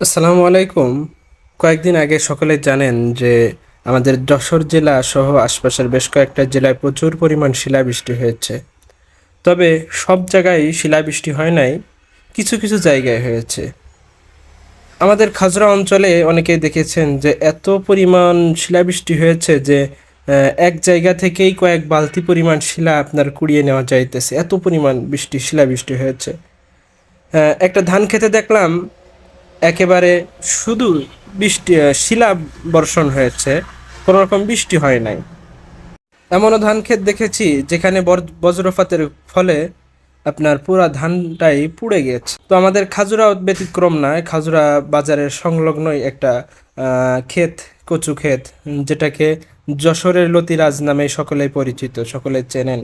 আসসালামু আলাইকুম। কয়েকদিন আগে সকলে জানেন যে আমাদের যশোর জেলা সহ আশপাশের বেশ কয়েকটা জেলায় প্রচুর পরিমাণ শিলাবৃষ্টি হয়েছে। তবে সব জায়গায় শিলাবৃষ্টি হয় নাই, কিছু কিছু জায়গায় হয়েছে। আমাদের খাজরা অঞ্চলে অনেকে দেখেছেন যে এত পরিমাণ শিলাবৃষ্টি হয়েছে যে এক জায়গা থেকেই কয়েক বালতি পরিমাণ শিলা আপনার কুড়িয়ে নেওয়া যাইতেছে। এত পরিমাণ বৃষ্টি, শিলাবৃষ্টি হয়েছে। একটা ধান খেতে দেখলাম একেবারে শুধু বৃষ্টি শিলা বর্ষণ হয়েছে কোনো রকম বৃষ্টি হয় নাই। এমনও ধান ক্ষেত দেখেছি যেখানে বজ্রপাতের ফলে আপনার পুরা ধানটাই পুড়ে গেছে। তো আমাদের খাজুরা ব্যতিক্রম নয় খাজুরা বাজারের সংলগ্নই একটা ক্ষেত, কচু ক্ষেত, যেটাকে যশোরের লতিরাজ নামে সকলেই পরিচিত, সকলে চেনেন।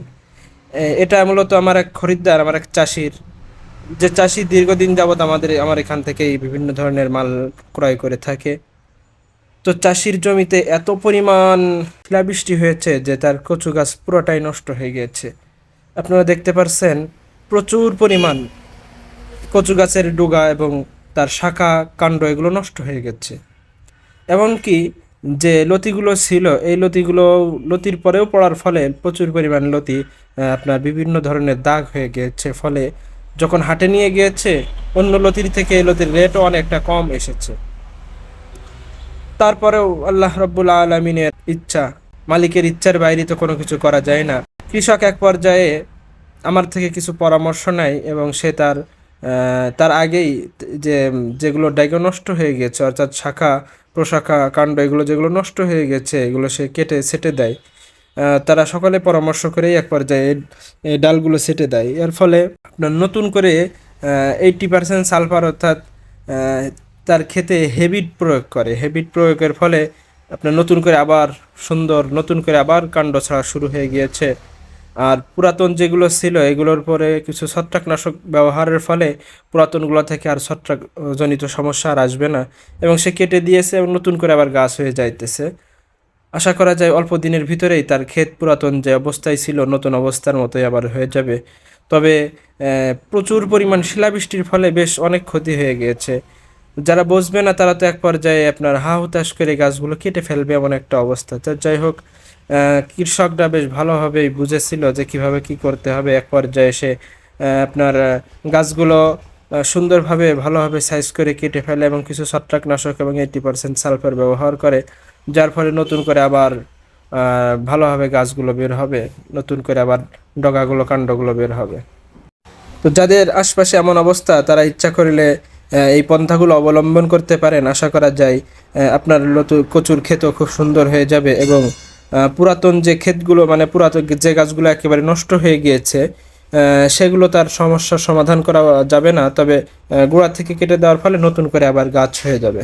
এটা মূলত আমার এক খরিদ্দার, আমার এক চাষির যে চাষি দীর্ঘদিন যাবৎ আমাদের, আমার এখান থেকেই বিভিন্ন ধরনের মাল ক্রয় করে থাকে। তো চাষির জমিতে এত পরিমাণ শিলাবৃষ্টি হয়েছে যে তার কচু গাছ পুরোটাই নষ্ট হয়ে গিয়েছে। আপনারা দেখতে পারছেন, প্রচুর পরিমাণ কচু গাছের ডোগা এবং তার শাখা কাণ্ড এগুলো নষ্ট হয়ে গেছে। এমনকি যে লতিগুলো ছিল, এই লতিগুলো লতির পরেও পড়ার ফলে প্রচুর পরিমাণ লতি আপনার বিভিন্ন ধরনের দাগ হয়ে গিয়েছে। ফলে যখন হাটে নিয়ে গিয়েছে, অন্য লতির থেকে এই লতির রেটও অনেকটা কম এসেছে। তারপরেও আল্লাহ রব্বুল আলমিনের ইচ্ছা, মালিকের ইচ্ছার বাইরে তো কোনো কিছু করা যায় না। কৃষক এক পর্যায়ে আমার থেকে কিছু পরামর্শ নেয় এবং সে তার তার আগেই যে, যেগুলো ডাইগো নষ্ট হয়ে গেছে, অর্থাৎ শাখা, প্রশাখা, কাণ্ড, এগুলো যেগুলো নষ্ট হয়ে গেছে, এগুলো সে কেটে, সেটে দেয়। তারা সকলে পরামর্শ করেই এক পর্যায়ে ডালগুলো সেটে দেয়। এর ফলে আপনার নতুন করে এইটটি পার্সেন্ট সালফার অর্থাৎ তার খেতে হেবিট প্রয়োগ করে। হেবিট প্রয়োগের ফলে আপনার নতুন করে আবার সুন্দর, নতুন করে আবার কাণ্ড ছাড়া শুরু হয়ে গিয়েছে। আর পুরাতন যেগুলো ছিল, এগুলোর পরে কিছু ছত্রাকনাশক ব্যবহারের ফলে পুরাতনগুলো থেকে আর ছত্রাকজনিত সমস্যা আর আসবে না। এবং সে কেটে দিয়েছে এবং নতুন করে আবার গাছ হয়ে যাইতেছে। আশা করা যায় অল্প দিনের ভিতরেই তার ক্ষেত পুরাতন যে অবস্থায় ছিল, নতুন অবস্থার মতোই আবার হয়ে যাবে। তবে প্রচুর পরিমাণ শিলাবৃষ্টির ফলে বেশ অনেক ক্ষতি হয়ে গিয়েছে। যারা বসবে না, তারা তো এক পর্যায়ে আপনার হা হুতাশ করে গাছগুলো কেটে ফেলবে এমন একটা অবস্থা। তো যাই হোক কৃষকরা বেশ ভালোভাবেই বুঝেছিল যে কীভাবে কি করতে হবে। এক পর্যায়ে সে আপনার গাছগুলো সুন্দরভাবে, ভালোভাবে সাইজ করে কেটে ফেলে এবং কিছু ছত্রাকনাশক এবং এইটি পার্সেন্ট সালফার ব্যবহার করে, যার ফলে নতুন করে আবার ভালোভাবে গাছগুলো বের হবে, নতুন করে আবার ডগাগুলো, কাণ্ডগুলো বের হবে। তো যাদের আশপাশে এমন অবস্থা, তারা ইচ্ছা করলে এই পন্থাগুলো অবলম্বন করতে পারেন। আশা করা যায় আপনার নতুন কচুর ক্ষেতও খুব সুন্দর হয়ে যাবে এবং পুরাতন যে ক্ষেতগুলো মানে পুরাতন যে গাছগুলো একেবারে নষ্ট হয়ে গিয়েছে সেগুলো তার সমস্যার সমাধান করা যাবে না। তবে গোড়া থেকে কেটে দেওয়ার ফলে নতুন করে আবার গাছ হয়ে যাবে।